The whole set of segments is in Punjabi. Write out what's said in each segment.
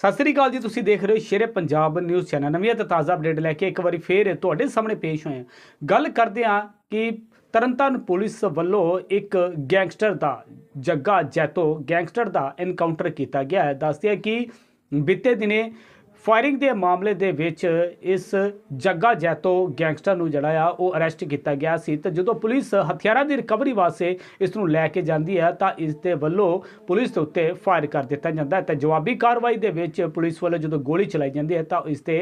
ਸਤਿ ਸ੍ਰੀ ਅਕਾਲ ਜੀ, ਤੁਸੀਂ ਦੇਖ ਰਹੇ ਹੋ ਸ਼ੇਰੇ ਪੰਜਾਬ ਨਿਊਜ਼ ਚੈਨਲ। ਨਵੀਂ ਅਤੇ ਤਾਜ਼ਾ ਅਪਡੇਟ ਲੈ ਕੇ ਇੱਕ ਵਾਰੀ ਫੇਰ ਤੁਹਾਡੇ ਸਾਹਮਣੇ ਪੇਸ਼ ਹੋਏ ਹਾਂ। ਗੱਲ ਕਰਦੇ ਹਾਂ ਕਿ ਤਰਨਤਾਰਨ ਪੁਲਿਸ ਵੱਲੋਂ ਇੱਕ ਗੈਂਗਸਟਰ ਦਾ, ਜੱਗਾ ਜੈਤੋ ਗੈਂਗਸਟਰ ਦਾ ਐਨਕਾਊਂਟਰ ਕੀਤਾ ਗਿਆ ਹੈ। ਦੱਸਦੇ ਆ ਕਿ ਬੀਤੇ ਦਿਨੇ ਫਾਇਰਿੰਗ ਦੇ ਮਾਮਲੇ ਦੇ ਵਿੱਚ ਇਸ ਜੱਗਾ ਜੈਤੋ ਗੈਂਗਸਟਰ ਨੂੰ ਜਿਹੜਾ ਆ, ਉਹ ਅਰੈਸਟ ਕੀਤਾ ਗਿਆ ਸੀ ਤੇ ਜਦੋਂ ਪੁਲਿਸ ਹਥਿਆਰਾਂ ਦੀ ਰਿਕਵਰੀ ਵਾਸਤੇ ਇਸ ਨੂੰ ਲੈ ਕੇ ਜਾਂਦੀ ਹੈ, ਤਾਂ ਇਸ ਦੇ ਵੱਲੋਂ ਪੁਲਿਸ ਦੇ ਉੱਤੇ ਫਾਇਰ ਕਰ ਦਿੱਤਾ ਜਾਂਦਾ ਹੈ ਤੇ ਜਵਾਬੀ ਕਾਰਵਾਈ ਦੇ ਵਿੱਚ ਪੁਲਿਸ ਵੱਲੋਂ ਜਦੋਂ ਗੋਲੀ ਚਲਾਈ ਜਾਂਦੀ ਹੈ, ਤਾਂ ਇਸ ਦੇ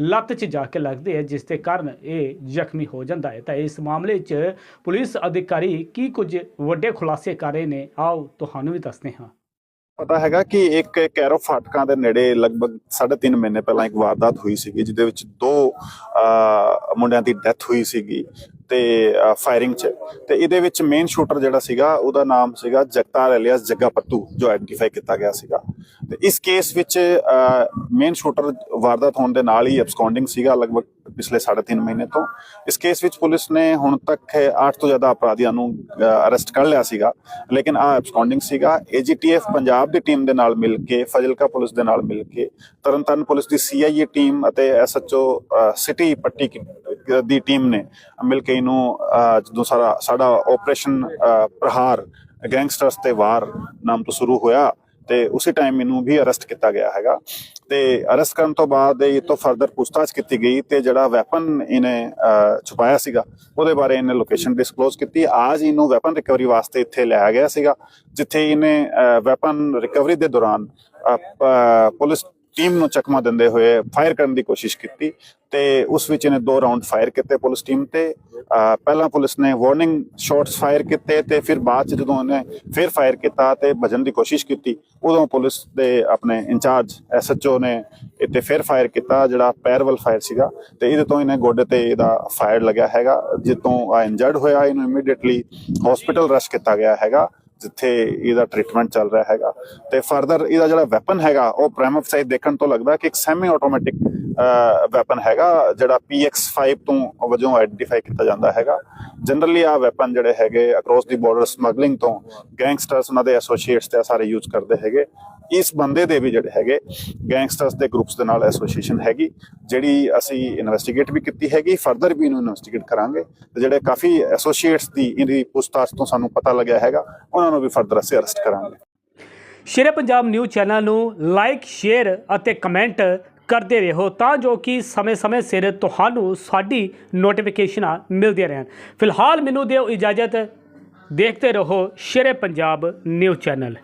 ਲੱਤ 'ਚ ਜਾ ਕੇ ਲੱਗਦੀ ਹੈ, ਜਿਸ ਦੇ ਕਾਰਨ ਇਹ ਜ਼ਖਮੀ ਹੋ ਜਾਂਦਾ ਹੈ। ਤਾਂ ਇਸ ਮਾਮਲੇ 'ਚ ਪੁਲਿਸ ਅਧਿਕਾਰੀ ਕੀ ਕੁਝ ਵੱਡੇ ਖੁਲਾਸੇ ਕਰ ਰਹੇ ਨੇ, ਆਓ ਤੁਹਾਨੂੰ ਵੀ ਦੱਸਦੇ ਹਾਂ। ਪਤਾ ਹੈਗਾ ਕਿ ਇੱਕ ਕੈਰੋ ਫਾਟਕਾਂ ਦੇ ਨੇੜੇ ਲਗਭਗ 3.5 ਮਹੀਨੇ ਪਹਿਲਾਂ ਇੱਕ ਵਾਰਦਾਤ ਹੋਈ ਸੀਗੀ ਜਿਹਦੇ ਵਿੱਚ ਦੋ ਅਹ, ਮੁੰਡਿਆਂ ਦੀ ਡੈਥ ਹੋਈ ਸੀਗੀ ਤੇ ਫਾਇਰਿੰਗ 'ਚ। ਤੇ ਇਹਦੇ ਵਿੱਚ ਮੇਨ ਸ਼ੂਟਰ ਜਿਹੜਾ ਸੀਗਾ ਉਹਦਾ ਨਾਮ ਸੀਗਾ ਜਗਤਾਰ ਅਲੀਅਸ ਜੱਗਾ ਪੱਤੂ ਜੋ ਆਇਡੈਂਟੀਫਾਈ ਕੀਤਾ ਗਿਆ ਸੀਗਾ। ਤੇ ਇਸ ਕੇਸ ਵਿੱਚ ਮੇਨ ਸ਼ੂਟਰ ਵਾਰਦਾਤ ਹੋਣ ਦੇ ਨਾਲ ਹੀ ਅਬਸਕੌਂਡਿੰਗ ਸੀਗਾ ਲਗਭਗ ਪਿਛਲੇ 3.5 ਮਹੀਨੇ ਤੋਂ। ਇਸ ਕੇਸ ਵਿੱਚ ਪੁਲਿਸ ਨੇ ਹੁਣ ਤੱਕ 8 ਤੋਂ ਜ਼ਿਆਦਾ ਅਪਰਾਧੀਆਂ ਨੂੰ ਅਰੈਸਟ ਕਰ ਲਿਆ ਸੀਗਾ। ਲੇਕਿਨ ਆ ਅਬਸਕੌਂਡਿੰਗ ਸੀਗਾ। ਏਜੀਟੀਐਫ ਪੰਜਾਬ ਦੀ ਟੀਮ ਦੇ ਨਾਲ ਮਿਲ ਕੇ, ਫਜ਼ਿਲਕਾ ਪੁਲਿਸ ਦੇ ਨਾਲ ਮਿਲ ਕੇ, ਤਰਨਤਾਰਨ ਪੁਲਿਸ ਦੀ ਸੀਆਈਏ ਟੀਮ ਅਤੇ ਐਸਐਚਓ ਸਿਟੀ ਪੱਟੀ ਦੀ ਟੀਮ ਨੇ ਮਿਲ ਕੇ ਇਹਨੂੰ ਜਦੋਂ ਸਾਰਾ, ਸਾਡਾ ਆਪਰੇਸ਼ਨ ਪ੍ਰਹਾਰ ਗੈਂਗਸਟਰਸ ਤੇ ਵਾਰ ਨਾਮ ਤੋਂ ਸ਼ੁਰੂ ਹੋਇਆ। ਤੇ ਉਸੇ ਟਾਈਮ ਇਹਨੂੰ ਵੀ ਅਰੈਸਟ ਕੀਤਾ ਗਿਆ ਹੈਗਾ। ਤੇ ਅਰੈਸਟ ਕਰਨ ਤੋਂ ਬਾਅਦ ਇਹ ਤੋਂ ਫਰਦਰ ਪੁੱਛਤਾਛ ਕੀਤੀ ਗਈ ਤੇ ਜਿਹੜਾ ਵੈਪਨ ਇਹਨੇ ਛੁਪਾਇਆ ਸੀਗਾ, ਉਹਦੇ ਬਾਰੇ ਇਹਨੇ ਲੋਕੇਸ਼ਨ ਡਿਸਕਲੋਜ਼ ਕੀਤੀ। ਅੱਜ ਇਹਨੂੰ ਵੈਪਨ ਰਿਕਵਰੀ ਵਾਸਤੇ ਇੱਥੇ ਲਿਆ ਗਿਆ ਸੀਗਾ, ਜਿੱਥੇ ਇਹਨੇ ਵੈਪਨ ਰਿਕਵਰੀ ਦੇ ਦੌਰਾਨ ਪੁਲਿਸ ਟੀਮ ਨੂੰ ਚਕਮਾ ਦਿੰਦੇ ਹੋਏ ਫਾਇਰ ਕਰਨ ਦੀ ਕੋਸ਼ਿਸ਼ ਕੀਤੀ ਤੇ ਉਸ ਵਿੱਚ ਇਹਨੇ ਦੋ ਰਾਉਂਡ ਫਾਇਰ ਕੀਤੇ ਪੁਲਿਸ ਟੀਮ ਤੇ। ਪਹਿਲਾਂ ਪੁਲਿਸ ਨੇ ਵਾਰਨਿੰਗ ਸ਼ਾਟਸ ਫਾਇਰ ਕੀਤੇ ਤੇ ਫਿਰ ਬਾਅਦ ਚ ਜਦੋਂ ਉਹਨੇ ਫਿਰ ਫਾਇਰ ਕੀਤਾ ਤੇ ਭਜਨ ਦੀ ਕੋਸ਼ਿਸ਼ ਕੀਤੀ, ਉਦੋਂ ਪੁਲਿਸ ਦੇ ਆਪਣੇ ਇੰਚਾਰਜ ਐਸਐਚਓ ਨੇ ਇੱਥੇ ਫਿਰ ਫਾਇਰ ਕੀਤਾ, ਜਿਹੜਾ ਪੈਰ ਵੱਲ ਫਾਇਰ ਸੀਗਾ ਤੇ ਇਹਦੇ ਤੋਂ ਇਹਨੇ ਗੋਡੇ ਤੇ ਇਹਦਾ ਫਾਇਰ ਲੱਗਿਆ ਹੈਗਾ ਜਿੱਤੋਂ ਆ ਇੰਜਰਡ ਹੋਇਆ, ਇਹਨੂੰ ਇਮੀਡੀਏਟਲੀ ਹਸਪੀਟਲ ਰਸ਼ ਕੀਤਾ ਗਿਆ ਹੈਗਾ। ਜਿੱਥੇ ਇਹਦਾ ਟ੍ਰੀਟਮੈਂਟ ਚੱਲ ਰਿਹਾ ਹੈਗਾ। ਤੇ ਫਰਦਰ ਇਹਦਾ ਜਿਹੜਾ ਵੈਪਨ ਹੈਗਾ, ਉਹ ਪ੍ਰਾਈਮਰੀ ਦੇਖਣ ਤੋਂ ਲੱਗਦਾ ਕਿ ਇੱਕ ਸੈਮੀ ਆਟੋਮੈਟਿਕ ਵੈਪਨ ਹੈਗਾ, ਜਿਹੜਾ PX5 ਤੋਂ ਵਜੋਂ ਆਇਡੈਂਟੀਫਾਈ ਕੀਤਾ ਜਾਂਦਾ ਹੈਗਾ। ਜਨਰਲੀ ਆ ਵੈਪਨ ਜਿਹੜੇ ਹੈਗੇ ਅਕ੍ਰੋਸ ਦੀ ਬਾਰਡਰ ਸਮਗਲਿੰਗ ਤੋਂ ਗੈਂਗਸਟਰਸ ਉਹਨਾਂ ਦੇ ਐਸੋਸੀਏਟਸ ਤੇ ਸਾਰੇ ਯੂਜ਼ ਕਰਦੇ ਹੈਗੇ। ਇਸ ਬੰਦੇ ਦੇ ਵੀ ਜਿਹੜੇ ਹੈਗੇ ਗੈਂਗਸਟਰਸ ਦੇ ਗਰੁੱਪਸ ਦੇ ਨਾਲ ਐਸੋਸੀਏਸ਼ਨ ਹੈਗੀ, ਜਿਹੜੀ ਅਸੀਂ ਇਨਵੈਸਟੀਗੇਟ ਵੀ ਕੀਤੀ ਹੈਗੀ ਫਰਦਰ ਵੀ ਇਹਨੂੰ ਇਨਵੈਸਟੀਗੇਟ ਕਰਾਂਗੇ। ਤੇ ਜਿਹੜੇ ਕਾਫੀ ਐਸੋਸੀਏਟਸ ਦੀ ਇਹਦੀ ਪੁੱਛਤਾਛ ਤੋਂ ਸਾਨੂੰ ਪਤਾ ਲੱਗਿਆ ਹੈਗਾ, ਉਹਨਾਂ ਨੂੰ ਵੀ ਫਰਦਰ ਅਸੀਂ ਅਰੈਸਟ ਕਰਾਂਗੇ। ਸ਼ੇਰੇ ਪੰਜਾਬ ਨਿਊਜ਼ ਚੈਨਲ ਨੂੰ ਲਾਈਕ ਸ਼ੇਅਰ ਅਤੇ ਕਮੈਂਟ ਕਰਦੇ ਰਹੋ ਤਾਂ ਜੋ ਕਿ ਸਮੇਂ-ਸਮੇਂ ਸਿਰ ਤੁਹਾਨੂੰ ਸਾਡੀ ਨੋਟੀਫਿਕੇਸ਼ਨਾਂ ਮਿਲਦੀਆਂ ਰਹਿਣ। ਫਿਲਹਾਲ ਮੈਨੂੰ ਦਿਓ ਇਜਾਜ਼ਤ। ਦੇਖਦੇ ਰਹੋ ਸ਼ੇਰੇ ਪੰਜਾਬ ਨਿਊਜ਼ ਚੈਨਲ